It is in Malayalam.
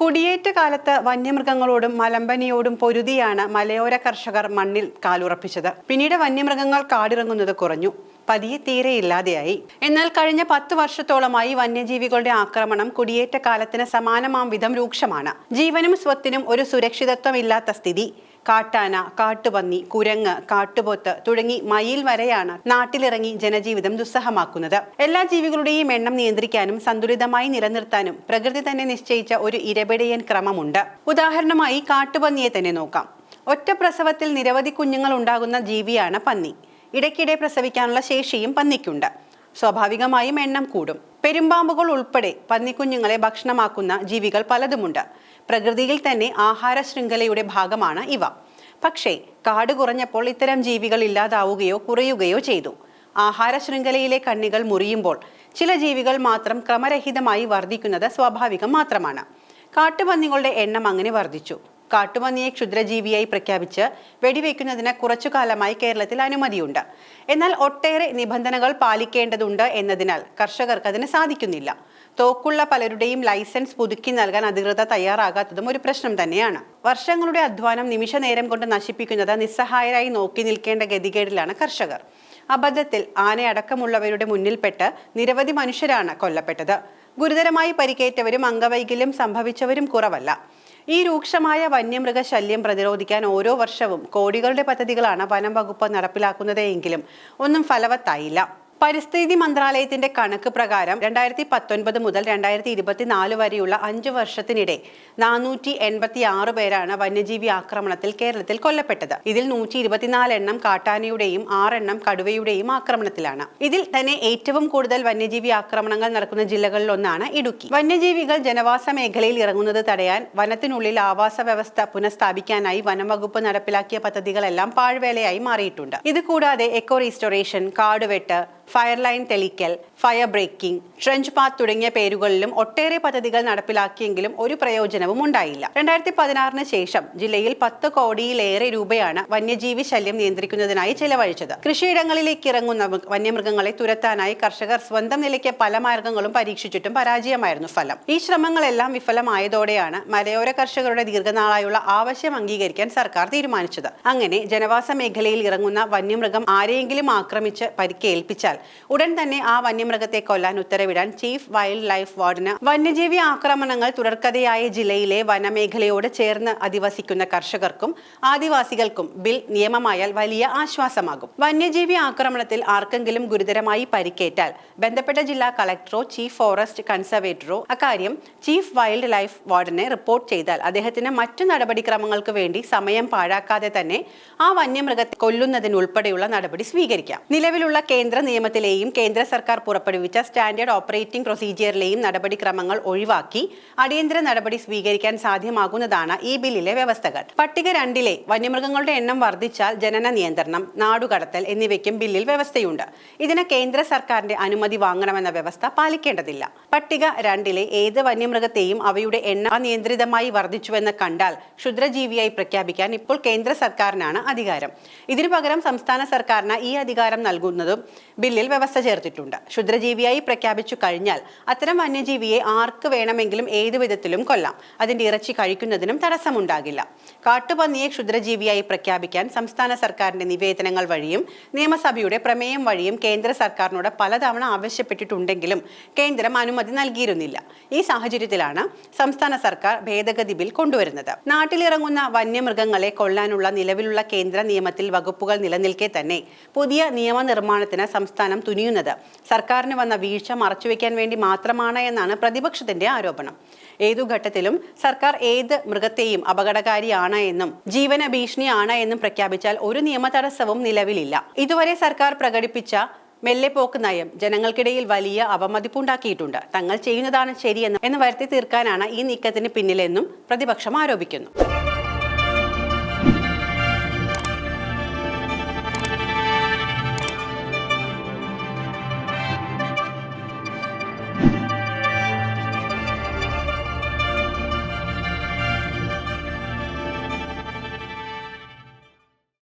കുടിയേറ്റ കാലത്ത് വന്യമൃഗങ്ങളോടും മലമ്പനിയോടും പൊരുതിയാണ് മലയോര കർഷകർ മണ്ണിൽ കാലുറപ്പിച്ചത്. പിന്നീട് വന്യമൃഗങ്ങൾ കാടിറങ്ങുന്നത് കുറഞ്ഞു. പതിയെ തീരെ ഇല്ലാതെയായി. എന്നാൽ കഴിഞ്ഞ പത്ത് വർഷത്തോളമായി വന്യജീവികളുടെ ആക്രമണം കുടിയേറ്റ കാലത്തിന് സമാനമാം വിധം രൂക്ഷമാണ്. ജീവനും സ്വത്തിനും ഒരു സുരക്ഷിതത്വമില്ലാത്ത സ്ഥിതി. കാട്ടാന കാട്ടുപന്നി കുരങ്ങ് കാട്ടുപോത്ത് തുടങ്ങി മയിൽ വരെയാണ് നാട്ടിലിറങ്ങി ജനജീവിതം ദുസ്സഹമാക്കുന്നത്. എല്ലാ ജീവികളുടെയും എണ്ണം നിയന്ത്രിക്കാനും സന്തുലിതമായി നിലനിർത്താനും പ്രകൃതി തന്നെ നിശ്ചയിച്ച ഒരു ഇരപിടയൻ ക്രമമുണ്ട്. ഉദാഹരണമായി കാട്ടുപന്നിയെ തന്നെ നോക്കാം. ഒറ്റ പ്രസവത്തിൽ നിരവധി കുഞ്ഞുങ്ങൾ ഉണ്ടാകുന്ന ജീവിയാണ് പന്നി. ഇടയ്ക്കിടെ പ്രസവിക്കാനുള്ള ശേഷിയും പന്നിക്കുണ്ട്. സ്വാഭാവികമായും എണ്ണം കൂടും. പെരുമ്പാമ്പുകൾ ഉൾപ്പെടെ പന്നിക്കുഞ്ഞുങ്ങളെ ഭക്ഷണമാക്കുന്ന ജീവികൾ പലതുമുണ്ട്. പ്രകൃതിയിൽ തന്നെ ആഹാര ശൃംഖലയുടെ ഭാഗമാണ് ഇവ. പക്ഷേ കാട് കുറഞ്ഞപ്പോൾ ഇത്തരം ജീവികൾ ഇല്ലാതാവുകയോ കുറയുകയോ ചെയ്തു. ആഹാര ശൃംഖലയിലെ കണ്ണികൾ മുറിയുമ്പോൾ ചില ജീവികൾ മാത്രം ക്രമരഹിതമായി വർദ്ധിക്കുന്നത് സ്വാഭാവികം മാത്രമാണ്. കാട്ടുപന്നികളുടെ എണ്ണം അങ്ങനെ വർദ്ധിച്ചു. കാട്ടുപന്നിയെ ക്ഷുദ്രജീവിയായി പ്രഖ്യാപിച്ച് വെടിവെക്കുന്നതിന് കുറച്ചു കാലമായി കേരളത്തിൽ അനുമതിയുണ്ട്. എന്നാൽ ഒട്ടേറെ നിബന്ധനകൾ പാലിക്കേണ്ടതുണ്ട് എന്നതിനാൽ കർഷകർക്ക് അതിന് സാധിക്കുന്നില്ല. തോക്കുള്ള പലരുടെയും ലൈസൻസ് പുതുക്കി നൽകാൻ അധികൃതർ തയ്യാറാകാത്തതും ഒരു പ്രശ്നം തന്നെയാണ്. വർഷങ്ങളുടെ അധ്വാനം നിമിഷ നേരം കൊണ്ട് നശിപ്പിക്കുന്നത് നിസ്സഹായരായി നോക്കി നിൽക്കേണ്ട ഗതികേടിലാണ് കർഷകർ. അബദ്ധത്തിൽ ആനയടക്കമുള്ളവരുടെ മുന്നിൽപ്പെട്ട് നിരവധി മനുഷ്യരാണ് കൊല്ലപ്പെട്ടത്. ഗുരുതരമായി പരിക്കേറ്റവരും അംഗവൈകല്യം സംഭവിച്ചവരും കുറവല്ല. ഈ രൂക്ഷമായ വന്യമൃഗ ശല്യം പ്രതിരോധിക്കാൻ ഓരോ വർഷവും കോടികളുടെ പദ്ധതികളാണ് വനം വകുപ്പ് നടപ്പിലാക്കുന്നത് എങ്കിലും ഒന്നും ഫലവത്തായില്ല. പരിസ്ഥിതി മന്ത്രാലയത്തിന്റെ കണക്ക് പ്രകാരം രണ്ടായിരത്തി പത്തൊൻപത് മുതൽ രണ്ടായിരത്തി ഇരുപത്തിനാല് വരെയുള്ള അഞ്ച് വർഷത്തിനിടെ നാനൂറ്റി എൺപത്തി ആറ് പേരാണ് വന്യജീവി ആക്രമണത്തിൽ കേരളത്തിൽ കൊല്ലപ്പെട്ടത്. ഇതിൽ നൂറ്റി ഇരുപത്തിനാല് എണ്ണം കാട്ടാനയുടെയും ആറെണ്ണം കടുവയുടെയും ആക്രമണത്തിലാണ്. ഇതിൽ തന്നെ ഏറ്റവും കൂടുതൽ വന്യജീവി ആക്രമണങ്ങൾ നടക്കുന്ന ജില്ലകളിൽ ഒന്നാണ് ഇടുക്കി. വന്യജീവികൾ ജനവാസ മേഖലയിൽ ഇറങ്ങുന്നത് തടയാൻ വനത്തിനുള്ളിൽ ആവാസ വ്യവസ്ഥ പുനഃസ്ഥാപിക്കാനായി വനം വകുപ്പ് നടപ്പിലാക്കിയ പദ്ധതികളെല്ലാം പാഴ്വേലയായി മാറിയിട്ടുണ്ട്. ഇത് കൂടാതെ എക്കോ റീസ്റ്റോറേഷൻ കാടുവെട്ട് ഫയർ ലൈൻ തെളിക്കൽ ഫയർ ബ്രേക്കിംഗ് ട്രെഞ്ച് പാത്ത് തുടങ്ങിയ പേരുകളിലും ഒട്ടേറെ പദ്ധതികൾ നടപ്പിലാക്കിയെങ്കിലും ഒരു പ്രയോജനവും ഉണ്ടായില്ല. രണ്ടായിരത്തി പതിനാറിന് ശേഷം ജില്ലയിൽ പത്ത് കോടിയിലേറെ രൂപയാണ് വന്യജീവി ശല്യം നിയന്ത്രിക്കുന്നതിനായി ചെലവഴിച്ചത്. കൃഷിയിടങ്ങളിലേക്ക് ഇറങ്ങുന്ന വന്യമൃഗങ്ങളെ തുരത്താനായി കർഷകർ സ്വന്തം നിലയ്ക്ക് പല മാർഗങ്ങളും പരീക്ഷിച്ചിട്ടും പരാജയമായിരുന്നു ഫലം. ഈ ശ്രമങ്ങളെല്ലാം വിഫലമായതോടെയാണ് മലയോര കർഷകരുടെ ദീർഘനാളായുള്ള ആവശ്യം അംഗീകരിക്കാൻ സർക്കാർ തീരുമാനിച്ചത്. അങ്ങനെ ജനവാസ മേഖലയിൽ ഇറങ്ങുന്ന വന്യമൃഗം ആരെയെങ്കിലും ആക്രമിച്ച് പരിക്കേൽപ്പിച്ചാൽ ഉടൻ തന്നെ ആ വന്യമൃഗത്തെ കൊല്ലാൻ ഉത്തരവിടാൻ ചീഫ് വൈൽഡ് ലൈഫ് വാർഡിന് വന്യജീവി ആക്രമണങ്ങൾ തുടർക്കഥയായ ജില്ലയിലെ വനമേഖലയോട് ചേർന്ന് അധിവസിക്കുന്ന കർഷകർക്കും ആദിവാസികൾക്കും ബിൽ നിയമമായാൽ വലിയ ആശ്വാസമാകും. വന്യജീവി ആക്രമണത്തിൽ ആർക്കെങ്കിലും ഗുരുതരമായി പരിക്കേറ്റാൽ ബന്ധപ്പെട്ട ജില്ലാ കളക്ടറോ ചീഫ് ഫോറസ്റ്റ് കൺസർവേറ്ററോ അക്കാര്യം ചീഫ് വൈൽഡ് ലൈഫ് വാർഡിനെ റിപ്പോർട്ട് ചെയ്താൽ അദ്ദേഹത്തിന് മറ്റു നടപടിക്രമങ്ങൾക്ക് വേണ്ടി സമയം പാഴാക്കാതെ തന്നെ ആ വന്യമൃഗത്തെ കൊല്ലുന്നതിനുൾപ്പെടെയുള്ള നടപടി സ്വീകരിക്കാം. നിലവിലുള്ള കേന്ദ്ര നിയമത്തിലെയും കേന്ദ്ര സർക്കാർ പുറപ്പെടുവിച്ച സ്റ്റാൻഡേർഡ് ഓപ്പറേറ്റിംഗ് പ്രൊസീജിയറിലെയും നടപടിക്രമങ്ങൾ ഒഴിവാക്കി അടിയന്തര നടപടി സ്വീകരിക്കാൻ സാധ്യമാകുന്നതാണ് ഈ ബില്ലിലെ വ്യവസ്ഥകൾ. പട്ടിക രണ്ടിലെ വന്യമൃഗങ്ങളുടെ എണ്ണം വർദ്ധിച്ചാൽ ജനന നിയന്ത്രണം നാടുകടത്തൽ എന്നിവയ്ക്കും ബില്ലിൽ വ്യവസ്ഥയുണ്ട്. ഇതിന് കേന്ദ്ര സർക്കാരിന്റെ അനുമതി വാങ്ങണമെന്ന വ്യവസ്ഥ പാലിക്കേണ്ടതില്ല. പട്ടിക രണ്ടിലെ ഏത് വന്യമൃഗത്തെയും അവയുടെ എണ്ണം അനിയന്ത്രിതമായി വർദ്ധിച്ചുവെന്ന് കണ്ടാൽ ക്ഷുദ്രജീവിയായി പ്രഖ്യാപിക്കാൻ ഇപ്പോൾ കേന്ദ്ര സർക്കാരിനാണ് അധികാരം. ഇതിനു പകരം സംസ്ഥാന സർക്കാരിന് ഈ അധികാരം നൽകുന്നതും ബില്ലിൽ വ്യവസ്ഥ ചേർത്തിട്ടുണ്ട്. ക്ഷുദ്രജീവിയായി പ്രഖ്യാപിച്ചു കഴിഞ്ഞാൽ അത്തരം വന്യജീവിയെ ആർക്ക് വേണമെങ്കിലും ഏതു വിധത്തിലും കൊല്ലാം. അതിന്റെ ഇറച്ചി കഴിക്കുന്നതിനും തടസ്സമുണ്ടാകില്ല. കാട്ടുപന്നിയെ ക്ഷുദ്രജീവിയായി പ്രഖ്യാപിക്കാൻ സംസ്ഥാന സർക്കാരിന്റെ നിവേദനങ്ങൾ വഴിയും നിയമസഭയുടെ പ്രമേയം വഴിയും കേന്ദ്ര സർക്കാരിനോട് പലതവണ ആവശ്യപ്പെട്ടിട്ടുണ്ടെങ്കിലും കേന്ദ്രം അനുമതി നൽകിയിരുന്നില്ല. ഈ സാഹചര്യത്തിലാണ് സംസ്ഥാന സർക്കാർ ഭേദഗതി ബിൽ കൊണ്ടുവരുന്നത്. നാട്ടിലിറങ്ങുന്ന വന്യമൃഗങ്ങളെ കൊല്ലാനുള്ള നിലവിലുള്ള കേന്ദ്ര നിയമത്തിൽ വകുപ്പുകൾ നിലനിൽക്കെ തന്നെ പുതിയ നിയമനിർമ്മാണത്തിന് സംസ്ഥാനം തുനിയുന്നത്. സർക്കാരിന് വന്ന വീഴ്ച മറച്ചുവെക്കാൻ വേണ്ടി മാത്രമാണ് എന്നാണ് പ്രതിപക്ഷത്തിന്റെ ആരോപണം. ഏതു ഘട്ടത്തിലും സർക്കാർ ഏത് മൃഗത്തെയും അപകടകാരിയാണ് എന്നും ജീവന ഭീഷണിയാണ് എന്നും പ്രഖ്യാപിച്ചാൽ ഒരു നിയമ തടസ്സവും നിലവിലില്ല. ഇതുവരെ സർക്കാർ പ്രകടിപ്പിച്ച മെല്ലെപ്പോക്ക് നയം ജനങ്ങൾക്കിടയിൽ വലിയ അവമതിപ്പുണ്ടാക്കിയിട്ടുണ്ട്. തങ്ങൾ ചെയ്യുന്നതാണ് ശരിയെന്ന് എന്ന് വരുത്തി തീർക്കാനാണ് ഈ നീക്കത്തിന് പിന്നിലെന്നും പ്രതിപക്ഷം ആരോപിക്കുന്നു.